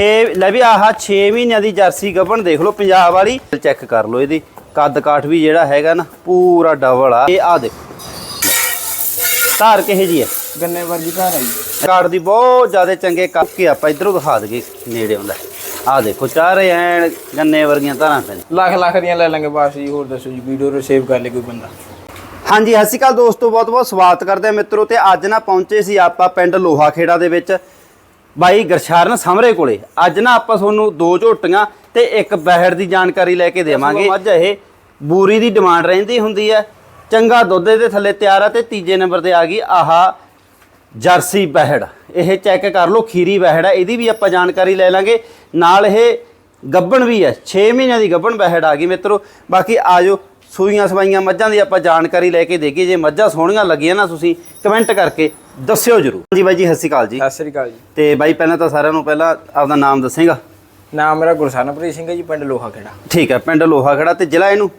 ਇਹ ਲੈ ਵੀ ਆਹ 6 ਮਹੀਨਿਆਂ ਦੀ ਜਰਸੀ ਗੱਭਣ ਦੇਖ ਲਓ ਪੰਜਾਬ ਵਾਲੀ। ਚੈੱਕ ਕਰ ਲਓ ਇਹਦੀ। ਕੱਦ ਕਾਠ ਵੀ ਜਿਹੜਾ ਹੈਗਾ ਨਾ ਪੂਰਾ ਡਬਲ ਆ। ਇਹ ਆ ਦੇਖੋ। ਧਾਰ ਕਿਹੇ ਜੀ ਹੈ? ਗੰਨੇ ਵਰਗੀ ਘਰ ਆ ਜੀ। ਕਾਠ ਦੀ ਬਹੁਤ ਜ਼ਿਆਦਾ ਚੰਗੇ ਕੱਪ ਕੇ ਆਪਾਂ ਇਧਰੋਂ ਦਿਖਾ ਦਈਏ ਨੇੜੇ ਆਉਂਦਾ। ਆ ਦੇਖੋ ਚਾਰੇ ਐਨ ਗੰਨੇ ਵਰਗੀਆਂ ਧਾਰਾਂ ਪੈਣ ਲੱਖ ਲੱਖ ਦੀਆਂ ਲੈ ਲਾਂਗੇ ਬਸ ਜੀ। ਹੋਰ ਦੱਸੋ ਜੀ ਵੀਡੀਓ ਨੂੰ ਸੇਵ ਕਰ ਲੇ ਕੋਈ ਬੰਦਾ। ਹਾਂਜੀ ਸਤਿ ਸ਼੍ਰੀ ਅਕਾਲ ਦੋਸਤੋ। ਬਹੁਤ ਬਹੁਤ ਸਵਾਗਤ ਕਰਦੇ ਆ ਮਿੱਤਰੋ। ਤੇ ਅੱਜ ਨਾ ਪਹੁੰਚੇ ਸੀ ਆਪਾਂ ਪਿੰਡ ਲੋਹਾ ਖੇੜਾ ਦੇ ਵਿੱਚ। ਬਾਈ ਗਰਸ਼ਰਨ ਸਮਰੇ ਕੋਲੇ। ਅੱਜ ਨਾ ਆਪਾਂ ਤੁਹਾਨੂੰ ਦੋ ਝੋਟੀਆਂ ਤੇ ਇੱਕ ਬਹਿੜ ਦੀ ਜਾਣਕਾਰੀ ਲੈ ਕੇ ਦੇਵਾਂਗੇ। ਅੱਜ ਇਹ। ਬੂਰੀ ਦੀ ਡਿਮਾਂਡ ਰਹਿੰਦੀ ਹੁੰਦੀ ਹੈ। ਚੰਗਾ ਦੁੱਧ ਦੇ ਥੱਲੇ ਤਿਆਰ ਆ ਤੇ ਤੀਜੇ ਨੰਬਰ ਤੇ ਆ ਗਈ ਆਹ ਜਰਸੀ ਬਹਿੜ। ਇਹ ਚੈੱਕ ਕਰ ਲਓ ਖੀਰੀ ਬਹਿੜ ਹੈ ਇਹਦੀ ਵੀ ਆਪਾਂ ਜਾਣਕਾਰੀ ਲੈ ਲਾਂਗੇ। ਨਾਲ ਇਹ ਗੱਬਣ ਵੀ ਹੈ 6 ਮਹੀਨਿਆਂ ਦੀ ਗੱਬਣ ਬਹਿੜ ਆ ਗਈ ਮਿੱਤਰੋ। ਬਾਕੀ ਆਜੋ ਸੂਈਆਂ ਸਵਾਈਆਂ ਮੱਝਾਂ ਦੀ ਆਪਾਂ ਜਾਣਕਾਰੀ ਲੈ ਕੇ ਦੇਖੀਏ। ਜੇ ਮੱਝਾਂ ਸੋਹਣੀਆਂ ਲੱਗੀਆਂ ਨਾ ਤੁਸੀਂ ਕਮੈਂਟ ਕਰਕੇ ਦੱਸਿਓ ਜਰੂਰ। ਜੀ ਬਾਈ ਜੀ ਸਤਿ ਸ਼੍ਰੀ ਅਕਾਲ ਜੀ। ਸਤਿ ਸ੍ਰੀ ਅਕਾਲ ਜੀ। ਤੇ ਬਾਈ ਪਹਿਲਾਂ ਤਾਂ ਸਾਰਿਆਂ ਨੂੰ ਪਹਿਲਾਂ ਆਪਦਾ ਨਾਮ ਦੱਸੇਗਾ। ਨਾਮ ਮੇਰਾ ਗੁਰਸਰਨਪ੍ਰੀਤ ਸਿੰਘ ਹੈ ਜੀ ਪਿੰਡ ਲੋਹਾ ਖੇੜਾ ਠੀਕ ਹੈ ਪਿੰਡ ਲੋਹਾ ਖੜਾ ਤੇ ਜ਼ਿਲ੍ਹਾ ਇਹਨੂੰ?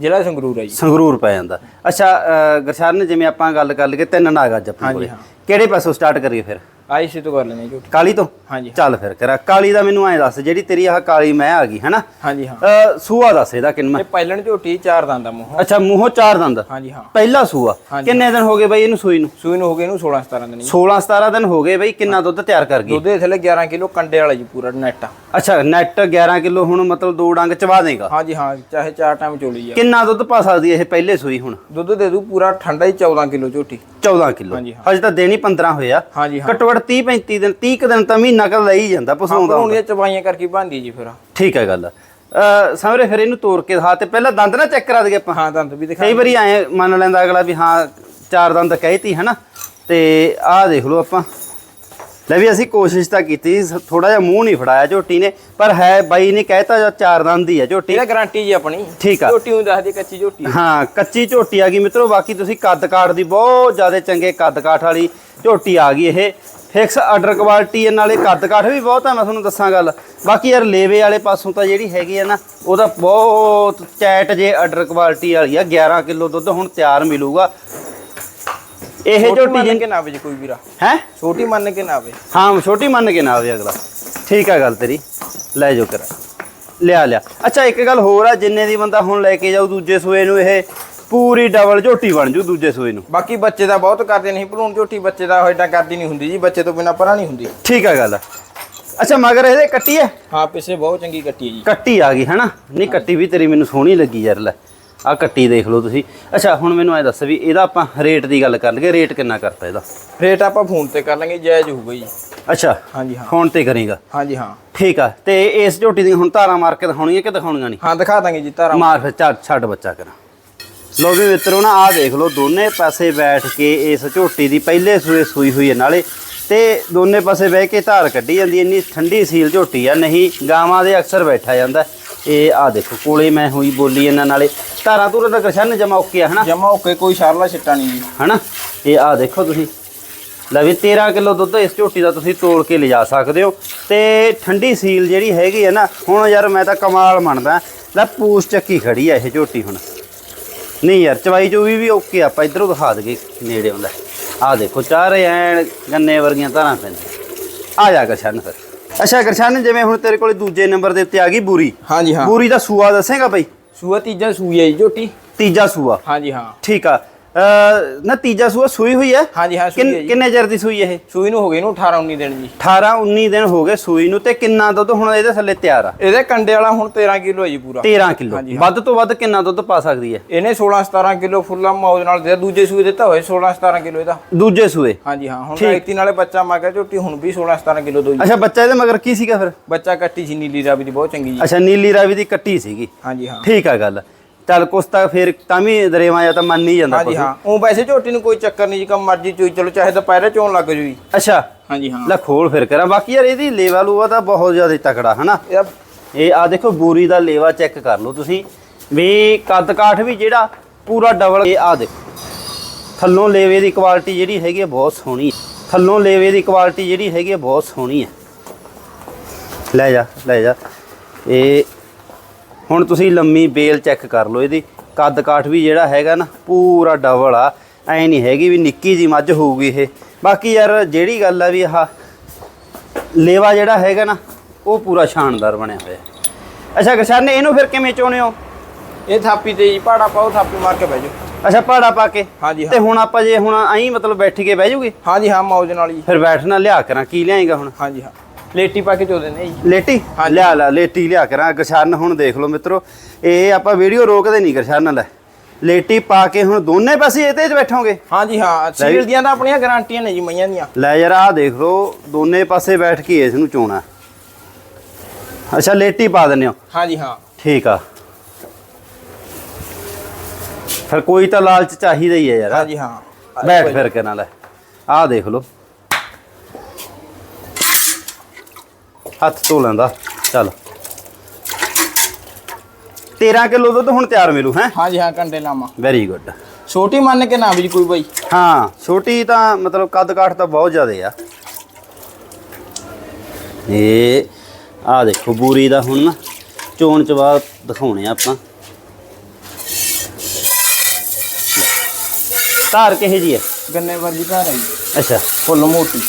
ਜ਼ਿਲ੍ਹਾ ਸੰਗਰੂਰ ਹੈ ਜੀ। ਸੰਗਰੂਰ ਪੈ ਜਾਂਦਾ। ਅੱਛਾ ਅਹ, ਗਰਸ਼ਰਨ ਜਿਵੇਂ ਆਪਾਂ ਗੱਲ ਕਰ ਲਈਏ ਤਿੰਨ ਨਾਗ ਅੱਜ ਆਪਣੇ ਹਾਂਜੀ, ਕੋਲੇ। ਹਾਂ। ਕਿਹੜੇ ਪਾਸੋਂ ਸਟਾਰਟ ਕਰੀਏ ਫਿਰ? ਆਈ ਸੀ ਤੋਂ ਕਰ ਲੈਣੇ ਝੂਠ। ਕਾਲੀ ਤੋਂ? ਹਾਂਜੀ। ਚੱਲ ਫਿਰ ਕਰਾ ਕਾਲੀ ਦਾ ਮੈਨੂੰ ਐਂ ਦੱਸ ਜਿਹੜੀ ਤੇਰੀ ਆਹ ਕਾਲੀ ਮੈਂ ਆ ਗਈ ਹੈਨਾ? ਹਾਂਜੀ ਹਾਂ। ਸੂਆ ਦੱਸ ਇਹਦਾ ਕਿੰਨਾ ਇਹ ਪਹਿਲਣ ਝੋਟੀ ਚਾਰ ਦੰਦ ਦਾ ਮੂੰਹ। ਅੱਛਾ ਮੂੰਹੋਂ ਚਾਰ ਦੰਦ? ਹਾਂਜੀ ਹਾਂ। ਪਹਿਲਾ ਸੂਆ? ਹਾਂਜੀ। ਕਿੰਨੇ ਦਿਨ ਹੋ ਗਏ ਬਾਈ ਇਹਨੂੰ ਸੂਈ ਨੂੰ? ਸੂਈ ਨੂੰ ਹੋ ਗਏ ਇਹਨੂੰ 16 17 ਦਿਨ ਜੀ 16 17 ਦਿਨ ਹੋ ਗਏ ਬਾਈ ਕਿੰਨਾ ਦੁੱਧ ਤਿਆਰ ਕਰ ਗਈ? ਦੁੱਧ ਦੇ ਥੱਲੇ 11 ਕਿਲੋ ਕੰਡੇ ਵਾਲਾ ਜੀ ਪੂਰਾ ਨੈਟ ਅੱਛਾ ਨੈਟ 11 ਕਿਲੋ ਹੁਣ ਮਤਲਬ ਦੋ ਡੰਗ ਚਵਾ ਦੇਗਾ? ਹਾਂਜੀ ਹਾਂ ਚਾਹੇ ਚਾਰ ਟਾਈਮ ਚੋਲੀ ਆ। ਕਿੰਨਾ ਦੁੱਧ ਪਾ ਸਕਦੀ ਇਹ ਪਹਿਲੇ ਸੂਈ ਹੁਣ? ਦੁੱਧ ਦੇ ਦੂ ਪੂਰਾ ਠੰਡਾ ਹੀ 14 ਕਿਲੋ ਝੋਟੀ 14 ਕਿਲੋ। ਹਾਂਜੀ, ਹਾਂ। ਹਜੇ ਤਾਂ ਦੇਣੀ 15 ਹੋਇਆ ਹਾਂਜੀ ਹਾਂ। ਘੱਟੋ ਘੱਟ 30 35 ਦਿਨ 30 ਕੁ ਦਿਨ ਤਾਂ ਮਹੀਨਾ ਕਰ ਲਈ ਜਾਂਦਾ ਪਸਾਉਂਦਾ ਹੁਣ ਇਹ ਚਬਾਈਆਂ ਕਰਕੇ ਬੰਦੀ ਜੀ ਫਿਰ। ਠੀਕ ਹੈ ਗੱਲ। ਅ ਸਮਰੇ ਫਿਰ ਇਹਨੂੰ ਤੋੜ ਕੇ ਦਿਖਾ ਤੇ ਪਹਿਲਾਂ ਦੰਦ ਨਾ ਚੈੱਕ ਕਰਾ ਦਈਏ ਆਪਾਂ। ਹਾਂ ਦੰਦ ਵੀ ਦਿਖਾ ਕਈ ਵਾਰੀ ਐ ਮੰਨ ਲੈਂਦਾ ਅਗਲਾ ਵੀ ਹਾਂ ਚਾਰ ਦੰਦ ਕਹਿਤੀ ਹਨਾ? ਤੇ ਆਹ ਦੇਖ ਲਓ ਆਪਾਂ। ਲੈ ਵੀ ਅਸੀਂ ਕੋਸ਼ਿਸ਼ ਤਾਂ ਕੀਤੀ ਥੋੜਾ ਜਿਹਾ ਮੂੰਹ ਨਹੀਂ ਫੜਾਇਆ ਝੋਟੀ ਨੇ ਪਰ ਹੈ ਬਾਈ ਨੇ ਕਹਿਤਾ ਜਾਂ ਚਾਰ ਦੰਦ ਹੀ ਹੈ ਝੋਟੀ। ਇਹਦਾ ਗਾਰੰਟੀ ਜੀ ਆਪਣੀ। ਠੀਕ ਆ। ਝੋਟੀ ਨੂੰ ਦੱਸਦੀ ਕੱਚੀ ਝੋਟੀ। ਹਾਂ ਕੱਚੀ ਝੋਟੀ ਆ ਗਈ ਮਿੱਤਰੋ ਬਾਕੀ ਤੁਸੀਂ ਕੱਦ ਕਾਠ ਦੀ ਬਹੁਤ ਜ਼ਿਆਦਾ ਚੰਗੇ ਕੱਦ ਕਾਠ ਵਾਲੀ ਝੋਟੀ ਆ ਗਈ ਇਹ। ਫਿਕਸ ਆਰਡਰ ਕੁਆਲਿਟੀ ਨਾਲੇ ਕੱਦ ਕਾਠ ਵੀ ਬਹੁਤ ਆ ਮੈਂ ਤੁਹਾਨੂੰ ਦੱਸਾਂ ਗੱਲ। ਬਾਕੀ ਯਾਰ ਲੇਵੇ ਵਾਲੇ ਪਾਸੋਂ ਤਾਂ ਜਿਹੜੀ ਹੈਗੀ ਆ ਨਾ ਉਹਦਾ ਬਹੁਤ ਚੈਟ ਜੇ ਆਰਡਰ ਕੁਆਲਿਟੀ ਵਾਲੀ ਆ 11 ਕਿਲੋ ਦੁੱਧ ਹੁਣ ਤਿਆਰ ਮਿਲੂਗਾ। ਇਹ ਝੋਟੀ ਮੰਨ ਜਿੰ ਕੇ ਨਾ ਆਵੇ ਜੀ ਕੋਈ ਵੀਰਾ। ਹੈ? ਛੋਟੀ ਮੰਨ ਕੇ ਨਾ ਆਵੇ। ਹਾਂ ਛੋਟੀ ਮੰਨ ਕੇ ਨਾ ਆਵੇ ਅਗਲਾ। ਠੀਕ ਆ ਗੱਲ ਤੇਰੀ। ਲੈ ਜੋ ਕਰ। ਲਿਆ ਲਿਆ। ਅੱਛਾ ਇੱਕ ਗੱਲ ਹੋਰ ਆ ਜਿੰਨੇ ਦੀ ਬੰਦਾ ਹੁਣ ਲੈ ਕੇ ਜਾਊ ਦੂਜੇ ਸੂਏ ਨੂੰ ਇਹ ਪੂਰੀ ਡਬਲ ਝੋਟੀ ਬਣ ਜੂ ਦੂਜੇ ਸੂਏ ਨੂੰ। ਬਾਕੀ ਬੱਚੇ ਦਾ ਬਹੁਤ ਕਰਦੇ ਨਹੀਂ ਭਲੂਣ ਝੋਟੀ ਬੱਚੇ ਦਾ ਹੋਇਟਾ ਕਰਦੀ ਨਹੀਂ ਹੁੰਦੀ ਜੀ ਬੱਚੇ ਤੋਂ ਬਿਨਾ ਪਰਾਂ ਨਹੀਂ ਹੁੰਦੀ। ਠੀਕ ਆ ਗੱਲ ਅੱਛਾ ਮਗਰ ਇਹਦੇ ਕੱਟੀ ਹੈ ਹਾਂ ਪਿੱਛੇ ਬਹੁਤ ਚੰਗੀ ਕੱਟੀ ਹੈ ਜੀ। ਕੱਟੀ ਆ ਗਈ ਹਨਾ? ਨਹੀਂ ਕੱਟੀ ਵੀ ਤੇਰੀ ਮੈਨੂੰ ਸੋਹਣੀ ਲੱਗੀ ਯਾਰ ਲੈ। ਆ ਕੱਟੀ ਦੇਖ ਲਓ ਤੁਸੀਂ। ਅੱਛਾ ਹੁਣ ਮੈਨੂੰ ਐ ਦੱਸ ਵੀ ਇਹਦਾ ਆਪਾਂ ਰੇਟ ਦੀ ਗੱਲ ਕਰ ਲਈਏ ਰੇਟ ਕਿੰਨਾ ਕਰਤਾ ਇਹਦਾ? ਰੇਟ ਆਪਾਂ ਫੋਨ ਤੇ ਕਰ ਲਾਂਗੇ ਜਾਇਜ਼ ਹੋਊਗਾ ਜੀ। ਅੱਛਾ ਹਾਂਜੀ ਹਾਂ। ਫੋਨ ਤੇ ਕਰੇਗਾ? ਹਾਂਜੀ ਹਾਂ। ਠੀਕ ਆ ਤੇ ਇਸ ਝੋਟੀ ਦੀ ਹੁਣ ਧਾਰਾਂ ਮਾਰ ਕੇ ਦਿਖਾਉਣੀਆਂ ਕਿ ਦਿਖਾਉਣੀਆਂ ਨਹੀਂ? ਹਾਂ ਦਿਖਾ ਦਾਂਗੇ ਜੀ ਤਾਰਾ ਮਾਰ ਫਿਰ ਛੱਡ ਛੱਡ ਬੱਚਾ ਕਰ। ਲੋ ਵੀ ਮਿੱਤਰੋ ਨਾ ਆਹ ਦੇਖ ਲਓ ਦੋਨੇ ਪਾਸੇ ਬੈਠ ਕੇ ਇਸ ਝੋਟੀ ਦੀ ਪਹਿਲੇ ਸੂਏ ਸੂਈ ਹੋਈ ਹੈ ਨਾਲੇ। ਤੇ ਦੋਨੇ ਪਾਸੇ ਬਹਿ ਕੇ ਧਾਰ ਕੱਢੀ ਜਾਂਦੀ। ਇੰਨੀ ਠੰਡੀ ਸੀਲ ਝੋਟੀ ਆ ਨਹੀਂ ਗਾਵਾਂ ਦੇ ਅਕਸਰ ਬੈਠਾ ਜਾਂਦਾ। ਇਹ ਆਹ ਦੇਖੋ ਕੋਲੇ ਮੈਂ ਹੋਈ ਬੋਲੀ ਇਹਨਾਂ ਨਾਲੇ। ਧਾਰਾਂ ਧੂਰਾਂ ਦਾ ਕਸ਼ਨ ਜਮਾ ਓਕੇ ਆ ਹਨਾ? ਜਮਾ ਓਕੇ ਕੋਈ ਸ਼ਰਲਾ ਛਿੱਟਾ ਨਹੀਂ ਜੀ। ਹਨਾ? ਇਹ ਆਹ ਦੇਖੋ ਤੁਸੀਂ। ਲੈ ਵੀ 13 ਕਿਲੋ ਦੁੱਧ ਇਸ ਝੋਟੀ ਦਾ ਤੁਸੀਂ ਤੋਲ ਕੇ ਲਿਜਾ ਸਕਦੇ ਹੋ। ਤੇ ਠੰਡੀ ਸੀਲ ਜਿਹੜੀ ਹੈਗੀ ਹੈ ਨਾ ਹੁਣ ਯਾਰ ਮੈਂ ਤਾਂ ਕਮਾਲ ਮੰਨਦਾ। ਲੈ ਪੂਸ ਚੱਕੀ ਖੜੀ ਆ ਇਹ ਝੋਟੀ ਹੁਣ। ਨਹੀਂ ਯਾਰ ਚਵਾਈ ਚੋਵੀ ਵੀ ਓਕੇ ਆ, ਆਪਾਂ ਇਧਰੋਂ ਦਿਖਾ ਦਗੇ ਨੇੜੇ ਆਉਂਦਾ ਆਹ ਦੇਖੋ ਚਾਰੇ ਐਨ ਗੰਨੇ ਵਰਗੀਆਂ ਧਾਰਾਂ ਪੈਂਦੀਆਂ। ਆ ਜਾ ਗਰਸ਼ਨ ਫਿਰ। ਅੱਛਾ ਗਰਸ਼ਨ ਜਿਵੇਂ ਹੁਣ ਤੇਰੇ ਕੋਲੇ ਦੂਜੇ ਨੰਬਰ ਦੇ ਉੱਤੇ ਆ ਗਈ ਬੂਰੀ। ਹਾਂਜੀ ਹਾਂ। ਬੂਰੀ ਦਾ ਸੂਆ ਦੱਸੇਗਾ ਬਈ? ਸੂਆ ਤੀਜਾ ਸੂਈ ਹੈ ਜੀ ਝੋਟੀ। ਤੀਜਾ ਸੂਆ। ਹਾਂਜੀ ਹਾਂ। ਠੀਕ ਆ। ਨਾ ਤੀਜਾ ਸੂਆ ਸੂਈ ਹੋਈ ਹੈ? ਹਾਂਜੀ ਹਾਂ ਸੂਈ ਹੈ ਕਿੰਨ- ਜੀ। ਕਿੰਨੇ ਚਿਰ ਦੀ ਸੂਈ ਇਹ? ਸੂਈ ਨੂੰ ਹੋ ਗਏ ਇਹਨੂੰ 18 19 ਦਿਨ ਜੀ। 18 19 ਦਿਨ ਹੋ ਗਏ ਸੂਈ ਨੂੰ ਤੇ ਕਿੰਨਾ ਦੁੱਧ ਹੁਣ ਇਹਦੇ ਥੱਲੇ ਤਿਆਰ ਆ? ਇਹਦੇ ਕੰਡੇ ਵਾਲਾ ਹੁਣ 13 ਕਿਲੋ ਹੈ ਜੀ ਪੂਰਾ। 13 ਕਿਲੋ। ਵੱਧ ਤੋਂ ਵੱਧ ਕਿੰਨਾ ਦੁੱਧ ਪਾ ਸਕਦੀ ਹੈ? ਇਹਨੇ 16 17 ਕਿਲੋ ਫੁੱਲਾ ਮੌਜ ਨਾਲ ਦੇ ਦੂਜੇ ਸੂਏ ਦਿੱਤਾ ਹੋਏ 16 17 ਕਿਲੋ ਇਹਦਾ। ਦੂਜੇ ਸੂਏ? ਹਾਂਜੀ ਹਾਂ ਹੁਣ। ਐਤੀ ਨਾਲੇ ਬੱਚਾ ਮਾ ਗਿਆ ਝੋਟੀ ਹੁਣ ਵੀ 16 17 ਕਿਲੋ ਦੋ ਜੀ। ਅੱਛਾ ਬੱਚਾ ਇਹਦੇ ਮਗਰ ਕੀ ਸੀਗਾ ਫਿਰ? ਬੱਚਾ ਕੱਟੀ ਸੀ ਨੀਲੀ ਰਾਵੀ ਦੀ ਬਹੁਤ ਚੰਗੀ ਜੀ। ਅੱਛਾ ਨੀਲੀ ਰਾਵੀ ਦੀ ਕੱਟੀ ਸੀਗੀ। ਹਾਂਜੀ ਹਾਂ। ਠੀਕ ਆ ਗੱਲ। ਚੱਲ ਕੁਛ ਤਾਂ ਫਿਰ ਤਾਂ ਵੀ ਦਰੇਵਾ ਜਾਂ ਤਾਂ ਮੰਨ ਨਹੀਂ ਜਾਂਦਾ ਹਾਂਜੀ। ਹਾਂ। ਉਹ ਵੈਸੇ ਝੋਟੀ ਨੂੰ ਕੋਈ ਚੱਕਰ ਨਹੀਂ ਜੀ ਕੰਮ ਮਰਜ਼ੀ ਚੋਈ ਚਲੋ ਚਾਹੇ ਦੁਪਹਿਰੇ ਚੋਣ ਲੱਗ ਜੂ ਜੀ ਅੱਛਾ। ਹਾਂਜੀ ਹਾਂ। ਲੈ ਖੋਲ ਫਿਰ ਕਰਾਂ। ਬਾਕੀ ਯਾਰ ਇਹਦੀ ਲੇਵਾ ਲੂਆ ਤਾਂ ਬਹੁਤ ਜ਼ਿਆਦਾ ਤਕੜਾ ਹਨਾ? ਇਹ ਇਹ ਆ ਦੇਖੋ ਬੂਰੀ ਦਾ ਲੇਵਾ ਚੈੱਕ ਕਰ ਲਓ ਤੁਸੀਂ। ਵੀ ਕੱਦ ਕਾਠ ਵੀ ਜਿਹੜਾ ਪੂਰਾ ਡਬਲ ਇਹ ਆ ਦੇਖੋ। ਥੱਲੋਂ ਲੇਵੇ ਦੀ ਕੁਆਲਿਟੀ ਜਿਹੜੀ ਹੈਗੀ ਹੈ ਬਹੁਤ ਸੋਹਣੀ ਹੈ। ਥੱਲੋਂ ਲੇਵੇ ਦੀ ਕੁਆਲਿਟੀ ਜਿਹੜੀ ਹੈਗੀ ਹੈ ਬਹੁਤ ਸੋਹਣੀ ਹੈ। ਲੈ ਜਾ ਲੈ ਜਾ। ਇਹ ਹੁਣ ਤੁਸੀਂ ਲੰਮੀ ਬੇਲ ਚੈੱਕ ਕਰ ਲਓ ਇਹਦੀ। ਕੱਦ ਕਾਠ ਵੀ ਜਿਹੜਾ ਹੈਗਾ ਨਾ ਪੂਰਾ ਡਬਲ ਆ। ਐ ਨਹੀਂ ਹੈਗੀ ਵੀ ਨਿੱਕੀ ਜੀ ਮੱਝ ਹੋਊਗੀ ਇਹ। ਬਾਕੀ ਯਾਰ ਜਿਹੜੀ ਗੱਲ ਆ ਵੀ ਆਹ ਲੇਵਾ ਜਿਹੜਾ ਹੈਗਾ ਨਾ ਉਹ ਪੂਰਾ ਸ਼ਾਨਦਾਰ ਬਣਿਆ ਹੋਇਆ। ਅੱਛਾ ਗਰਸ਼ਨ ਇਹਨੂੰ ਫਿਰ ਕਿਵੇਂ ਚੋਣੇ ਹੋ? ਇਹ ਥਾਪੀ ਤੇ ਜੀ ਪਹਾੜਾ ਪਾਓ ਥਾਪੀ ਮਾਰ ਕੇ ਬਹਿ ਜਾਓ। ਅੱਛਾ ਪਹਾੜਾ ਪਾ ਕੇ? ਹਾਂਜੀ ਤੇ ਹਾਂ ਹੁਣ ਆਪਾਂ ਜੇ ਹੁਣ ਐਂ ਮਤਲਬ ਬੈਠ ਕੇ ਬਹਿ ਜੂਗੇ ਹਾਂਜੀ ਹਾਂ ਮੌਜ ਨਾਲ ਜੀ ਫਿਰ ਬੈਠਣਾ ਲਿਆ ਕਰਾਂ। ਕੀ ਲਿਆਏਗਾ ਹੁਣ? ਹਾਂਜੀ ਹਾਂ। ਲੇਟੀ ਪਾ ਕੇ ਚੋ ਦਿੰਦੇ ਜੀ। ਲੇਟੀ। ਲਿਆ ਲਾ ਲੇਟੀ ਲਿਆ ਕਰਾਂ ਗਰਸ਼ਨ ਹੁਣ ਦੇਖ ਲਓ ਮਿੱਤਰੋ। ਇਹ ਆਪਾਂ ਵੀਡੀਓ ਰੋਕਦੇ ਨਹੀਂ ਗਰਸ਼ਨ ਲੈ ਲੇਟੀ ਪਾ ਕੇ ਹੁਣ ਦੋਨੇ ਪਾਸੇ ਇਹਦੇ 'ਚ ਬੈਠੋਗੇ? ਹਾਂਜੀ ਹਾਂ ਸੀਲ ਦੀਆਂ ਤਾਂ ਆਪਣੀਆਂ ਗਾਰੰਟੀਆਂ ਨੇ ਜੀ ਮਈਆਂ ਦੀਆਂ। ਲੈ ਯਾਰ ਆਹ ਦੇਖ ਲਓ ਦੋਨੇ ਪਾਸੇ ਬੈਠ ਕੇ ਇਸ ਨੂੰ ਚੋਣਾ। ਅੱਛਾ ਲੇਟੀ ਪਾ ਦਿੰਦੇ ਹੋ। ਹਾਂਜੀ ਹਾਂ। ਠੀਕ ਆ। ਫਿਰ ਕੋਈ ਤਾਂ ਲਾਲਚ ਚਾਹੀਦਾ ਹੀ ਹੈ ਯਾਰ। ਹਾਂਜੀ ਹਾਂ। ਬੈਠ ਫਿਰ ਕੇ ਨਾਲ। ਆਹ ਦੇਖ ਲਓ। ਹੱਥ ਧੋ ਲੈਂਦਾ। ਚੱਲ। 13 ਕਿਲੋ ਦੁੱਧ ਹੁਣ ਤਿਆਰ ਮਿਲੂ ਹੈ? ਹਾਂਜੀ ਹਾਂ ਕੰਡੇ ਲਾਵਾਂ। ਵੈਰੀ ਗੁੱਡ ਛੋਟੀ ਮੰਨ ਕੇ ਨਾ ਵੀ ਕੋਈ ਬਾਈ। ਹਾਂ ਛੋਟੀ ਤਾਂ ਮਤਲਬ ਕੱਦ ਕਾਠ ਤਾਂ ਬਹੁਤ ਜ਼ਿਆਦੇ ਆ। ਇਹ ਆ ਦੇਖੋ ਬੂਰੀ ਦਾ ਹੁਣ ਨਾ ਚੋਣ ਚਵਾ ਦਿਖਾਉਣੇ ਆ ਆਪਾਂ। ਧਾਰ ਕਿਹੇ ਜੀ ਹੈ ਗੰਨੇ ਵਰਗੀ ਘਰ ਹੈ ਅੱਛਾ। ਫੁੱਲ ਮੋਟੀ।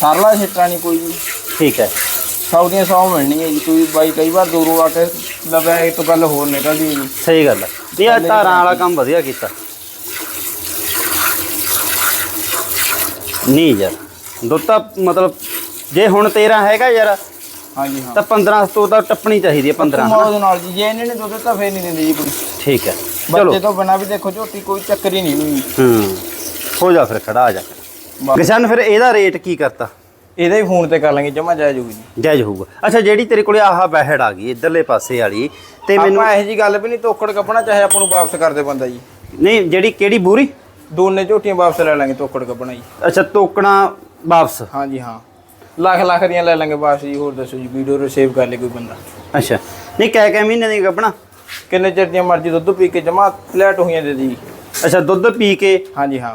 ਸਰਲਾ ਛਿੱਟਾ ਨਹੀਂ ਕੋਈ ਠੀਕ ਹੈ। ਸੌ ਦੀਆਂ ਸੌ ਮਿਲਣੀਆਂ ਜੀ ਕੋਈ ਬਾਈ ਕਈ ਵਾਰ ਦੂਰੋਂ ਆ ਕੇ ਲਵਿਆ ਇਹ ਤੋਂ ਗੱਲ ਹੋਰ ਨਿਕਲਦੀ ਹੈ ਜੀ। ਸਹੀ ਗੱਲ ਹੈ। ਇਹ ਆ ਧਾਰਾਂ ਵਾਲਾ ਕੰਮ ਵਧੀਆ ਕੀਤਾ। ਨਹੀਂ ਯਾਰ ਦੁੱਧ ਤਾਂ ਮਤਲਬ ਜੇ ਹੁਣ 13 ਹੈਗਾ ਯਾਰ ਹਾਂਜੀ ਹਾਂ। ਤਾਂ 15 ਤੋਂ ਤਾਂ ਟੱਪਣੀ ਚਾਹੀਦੀ ਹੈ 15 ਹਨਾ? ਮੌਜ ਨਾਲ ਜੀ ਜੇ ਇਹਨਾਂ ਨੇ ਦੁੱਧ ਤਾਂ ਫੇਰ ਨਹੀਂ ਦਿੰਦੇ ਜੀ ਕੋਈ। ਠੀਕ ਹੈ ਚਲੋ। ਬੱਚੇ ਤੋਂ ਬਿਨਾ ਵੀ ਦੇਖੋ ਝੋਟੀ ਕੋਈ ਚੱਕਰ ਹੀ ਨਹੀਂ। ਹੂੰ ਹੋ ਜਾ ਫਿਰ ਖੜਾ ਆ ਜਾ। ਬਸ। ਕਿਸ਼ਨ ਫਿਰ ਇਹਦਾ ਰੇਟ ਕੀ ਕਰਤਾ? ਇਹਦਾ ਹੀ ਫੋਨ ਤੇ ਕਰ ਲਾਂਗੇ ਜਮਾ ਜਾਇਜ਼ ਹੋਊਗੀ ਜੀ। ਜਾਇਜ਼ ਹੋਊਗਾ। ਅੱਛਾ ਜਿਹੜੀ ਤੇਰੇ ਕੋਲੇ ਆਹ ਬਹਿੜ ਆ ਗਈ ਇਧਰਲੇ ਪਾਸੇ ਵਾਲੀ ਤੇ ਮੈਨੂੰ ਆਪਾਂ ਇਹੋ ਜੀ ਗੱਲ ਵੀ ਨਹੀਂ ਤੋਕੜ ਕੱਪਣਾ ਚਾਹੇ ਆਪਾਂ ਨੂੰ ਵਾਪਸ ਕਰਦੇ ਬੰਦਾ ਜੀ। ਨਹੀਂ ਜਿਹੜੀ ਕਿਹੜੀ ਬੂਰੀ? ਦੋਨੇ ਝੋਟੀਆਂ ਵਾਪਸ ਲੈ ਲਾਂਗੇ ਤੋਕੜ ਕੱਪਣਾ ਜੀ। ਅੱਛਾ ਤੋਕਣਾ ਵਾਪਸ। ਹਾਂਜੀ ਹਾਂ। ਲੱਖ ਲੱਖ ਦੀਆਂ ਲੈ ਲਾਂਗੇ ਵਾਪਸ ਜੀ ਹੋਰ ਦੱਸੋ ਜੀ ਵੀਡੀਓ ਨੂੰ ਸੇਵ ਕਰ ਲੇ ਕੋਈ ਬੰਦਾ। ਅੱਛਾ। ਨਹੀਂ ਕਹਿ ਕਹਿ ਮਹੀਨੇ ਦੀ ਗੱਬਣਾ ਕਿੰਨੇ ਚਿਰ ਦੀਆਂ ਮਰਜ਼ੀ ਦੁੱਧ ਪੀ ਕੇ ਜਮਾ ਪਲੇਟ ਹੋਈਆਂ ਦੇ ਦੀ। ਅੱਛਾ ਦੁੱਧ ਪੀ ਕੇ ਹਾਂਜੀ ਹਾਂ।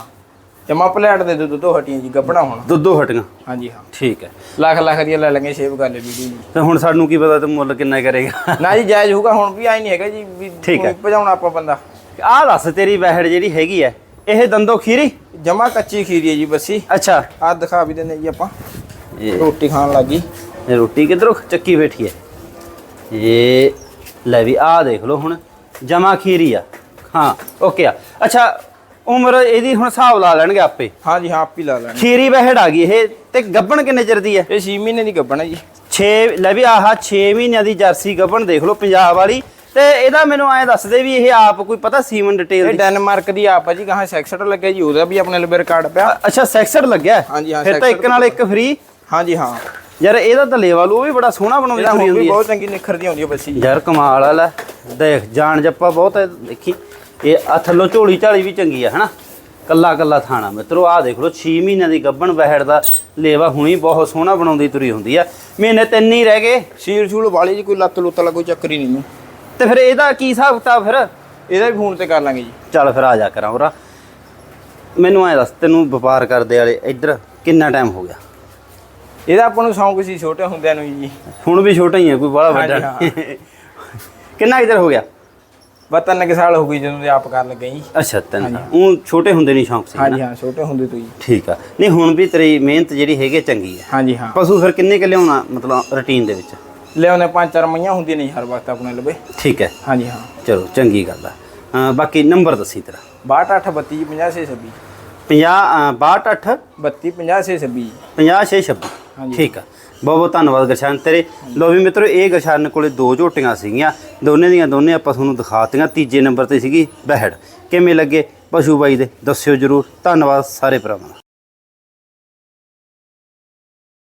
ਜਮਾ ਪਲੇਟ ਦੇ ਦੁੱਧ ਤੋਂ ਹਟੀਆਂ ਜੀ ਗੱਪਣਾ ਹੁਣ। ਦੁੱਧੋ ਹਟੀਆਂ? ਹਾਂਜੀ ਹਾਂ। ਠੀਕ ਹੈ। ਲੱਖ ਲੱਖ ਦੀਆਂ ਲੈ ਲਾਂਗੇ ਸੇਵ ਕਰ ਲੈ ਵੀਡੀਓ ਜੀ ਤੇ ਹੁਣ ਸਾਨੂੰ ਕੀ ਪਤਾ ਤੂੰ ਮੁੱਲ ਕਿੰਨਾ ਕਰੇਗਾ? ਨਾ ਜੀ ਜਾਇਜ਼ ਹੋਊਗਾ ਹੁਣ ਵੀ ਆਈ ਨਹੀਂ ਹੈਗਾ ਜੀ ਵੀ ਠੀਕ ਹੈ। ਭਜਾਉਣਾ ਆਪਾਂ ਬੰਦਾ। ਆਹ ਦੱਸ ਤੇਰੀ ਬਹਿੜ ਜਿਹੜੀ ਹੈਗੀ ਹੈ ਇਹ ਦੰਦੋ ਖੀਰੀ? ਜਮਾ ਕੱਚੀ ਖੀਰੀ ਹੈ ਜੀ ਬੱਸੀ। ਅੱਛਾ। ਆਹ ਦਿਖਾ ਵੀ ਦਿੰਦੇ ਜੀ ਆਪਾਂ। ਇਹ ਰੋਟੀ ਖਾਣ ਲੱਗੀ ਇਹ ਰੋਟੀ ਕਿਧਰੋਂ ਚੱਕੀ ਬੈਠੀ ਹੈ? ਇਹ ਲੈ ਵੀ ਆਹ ਦੇਖ ਲਓ ਹੁਣ। ਜਮਾ ਖੀਰੀ ਆ। ਹਾਂ ਓਕੇ ਆ। ਅੱਛਾ ਉਮਰ ਇਹਦੀ ਹੁਣ ਹਿਸਾਬ ਲਾ ਲੈਣਗੇ ਆਪੇ। ਹਾਂਜੀ ਹਾਂ ਆਪ ਹੀ ਲਾ ਲੈਣੀ ਖੀਰੀ ਬਹਿੜ ਆ ਗਈ ਇਹ ਤੇ ਗੱਬਣ ਕਿੰਨੇ ਚਿਰ ਦੀ ਹੈ? ਇਹ 6 ਮਹੀਨੇ ਦੀ ਗੱਬਣਾ ਜੀ। 6 ਲੈ ਵੀ ਆਹ 6 ਮਹੀਨਿਆਂ ਦੀ ਜਰਸੀ ਗੱਬਣ ਦੇਖ ਲਓ ਪੰਜਾਬ ਵਾਲੀ। ਤੇ ਇਹਦਾ ਮੈਨੂੰ ਐਂ ਦੱਸ ਦੇ ਵੀ ਇਹ ਆਪ ਕੋਈ ਪਤਾ ਸੀਮਨ ਡਿਟੇਲ ਇਹ ਦੀ? ਡੈਨਮਾਰਕ ਦੀ ਆਪ ਆ ਜੀ ਕਹਾਂ ਸੈਕਸਟ ਲੱਗਿਆ ਜੀ ਉਹਦਾ ਵੀ ਆਪਣੇ ਲਈ ਰਿਕਾਰਡ ਪਿਆ। ਅੱਛਾ ਸੈਕਸਡ ਲੱਗਿਆ? ਹੈ? ਹਾਂਜੀ, ਹਾਂ, ਫਿਰ ਤਾਂ ਇੱਕ ਨਾਲ ਇੱਕ ਫ੍ਰੀ ਹਾਂਜੀ ਹਾਂ। ਯਾਰ ਇਹਦਾ ਤਾਂ ਲੈਵਲ ਉਹ ਵੀ ਬੜਾ ਸੋਹਣਾ ਬਣਾਉਂਦੀ ਵੀ ਹੁੰਦੀ ਹੈ। ਬਹੁਤ ਚੰਗੀ ਨਿਖਰਦੀ ਆਉਂਦੀ ਹੈ ਬੱਸੀ ਯਾਰ ਕਮਾਲ ਆ ਲੈ ਦੇਖ ਜਾਣ ਜੱਪਾ ਬਹੁਤ ਹੈ ਦੇਖੀ। ਇਹ ਆ ਥੱਲੋਂ ਝੋਲੀ ਝਾਲੀ ਵੀ ਚੰਗੀ ਆ ਹਨਾ? ਕੱਲਾ ਕੱਲਾ ਥਾਣਾ ਮਿੱਤਰੋ ਆਹ ਦੇਖ ਲਓ 6 ਮਹੀਨਿਆਂ ਦੀ ਗੱਬਣ ਬਹਿੜ ਦਾ ਲੇਵਾ ਹੁਣੀ ਬਹੁਤ ਸੋਹਣਾ ਬਣਾਉਂਦੀ ਤੁਰੀ ਹੁੰਦੀ ਆ। ਮਹੀਨੇ ਤਿੰਨ ਹੀ ਰਹਿ ਗਏ। ਸੀਲ ਸੂਲ ਵਾਲੀ ਜੀ ਕੋਈ ਲੱਤ ਲੁੱਤ ਵਾਲਾ ਕੋਈ ਚੱਕਰ ਹੀ ਨਹੀਂ ਤੇ ਫਿਰ ਇਹਦਾ ਕੀ ਹਿਸਾਬ ਕਿਤਾਬ ਫਿਰ? ਇਹਦਾ ਵੀ ਫੋਨ ਤੇ ਕਰ ਲਾਂਗੇ ਜੀ। ਚੱਲ ਫਿਰ ਆ ਜਾ ਕਰਾਂ ਹੋਰਾ ਮੈਨੂੰ ਐ ਦੱਸ ਤੈਨੂੰ ਵਪਾਰ ਕਰਦੇ ਵਾਲੇ ਇੱਧਰ ਕਿੰਨਾ ਟਾਈਮ ਹੋ ਗਿਆ? ਇਹਦਾ ਆਪਾਂ ਨੂੰ ਸ਼ੌਂਕ ਸੀ ਛੋਟੇ ਹੁੰਦਿਆਂ ਨੂੰ ਜੀ। ਹੁਣ ਵੀ ਛੋਟਾ ਹੀ ਹੈ ਕੋਈ ਬੜਾ ਵੱਡਾ ਕਿੰਨਾ ਇੱਧਰ ਹੋ ਗਿਆ? ਬਸ ਤਿੰਨ ਕੁ ਸਾਲ ਹੋ ਗਏ ਜਦੋਂ ਦੇ ਆਪ ਕਰਨ ਲੱਗੇ ਜੀ ਅੱਛਾ ਤਿੰਨ ਉਹ ਛੋਟੇ ਹੁੰਦੇ ਨਹੀਂ ਸ਼ੌਂਕ ਸੀ ਨਾ? ਹਾਂਜੀ ਹਾਂ ਛੋਟੇ ਹੁੰਦੇ ਤੋਂ ਜੀ ਠੀਕ ਆ। ਨਹੀਂ ਹੁਣ ਵੀ ਤੇਰੀ ਮਿਹਨਤ ਜਿਹੜੀ ਹੈਗੀ ਆ ਚੰਗੀ ਆ। ਹਾਂਜੀ ਹਾਂ। ਪਸ਼ੂ ਫਿਰ ਕਿੰਨੇ ਕਿ ਲਿਆਉਣਾ ਮਤਲਬ ਰੁਟੀਨ ਦੇ ਵਿੱਚ? ਲਿਆਉਂਦੇ ਪੰਜ ਚਾਰ ਮਈਆਂ ਹੁੰਦੀਆਂ ਨੇ ਜੀ ਹਰ ਵਕਤ ਆਪਣੇ ਲਵੇ। ਠੀਕ ਹੈ। ਹਾਂਜੀ ਹਾਂ। ਚਲੋ ਚੰਗੀ ਗੱਲ ਆ। ਅਹ ਬਾਕੀ ਨੰਬਰ ਦੱਸੀ ਤੇਰਾ। 62 32 50 6 26 50 62 32 50 6 26 50 6 26 ਹਾਂਜੀ। ਠੀਕ ਆ। ਬਹੁਤ ਬਹੁਤ ਧੰਨਵਾਦ ਗਰਸ਼ਨ। ਤੇਰੇ ਲੋ ਵੀ ਮਿੱਤਰੋ, ਇਹ ਗਰਸ਼ਨ ਕੋਲੇ ਦੋ ਝੋਟੀਆਂ ਸੀਗੀਆਂ। ਦੋਨੇ ਦੀਆਂ ਦੋਨੇ ਆਪਾਂ ਤੁਹਾਨੂੰ ਦਿਖਾਤੀਆਂ। ਤੀਜੇ ਨੰਬਰ ਤੇ ਸੀਗੀ ਬਹਿੜ। ਕਿਵੇਂ ਲੱਗੇ ਪਸ਼ੂ ਬਾਈ ਦੇ? ਦੱਸਿਓ ਜਰੂਰ। ਧੰਨਵਾਦ ਸਾਰੇ ਭਰਾਵਾਂ